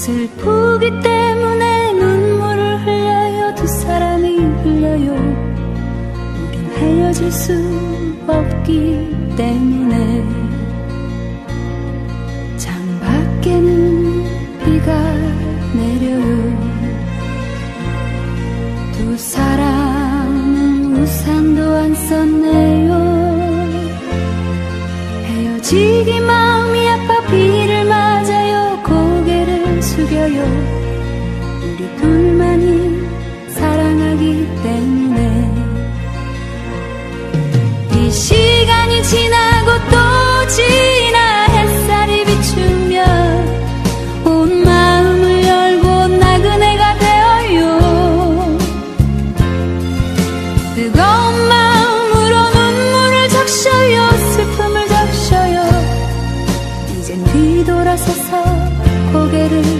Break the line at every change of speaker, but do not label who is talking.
슬프기 때문에 눈물을 흘려요. 두 사람이 흘려요. 우린 헤어질 수 없기 때문에. 창밖에는 비가 내려요. 두 사람은 우산도 안 썼네요. 헤어지기만 시간이 지나고 또 지나 햇살이 비추며 온 마음을 열고 나그네가 되어요. 뜨거운 마음으로 눈물을 적셔요. 슬픔을 적셔요. 이젠 뒤돌아서서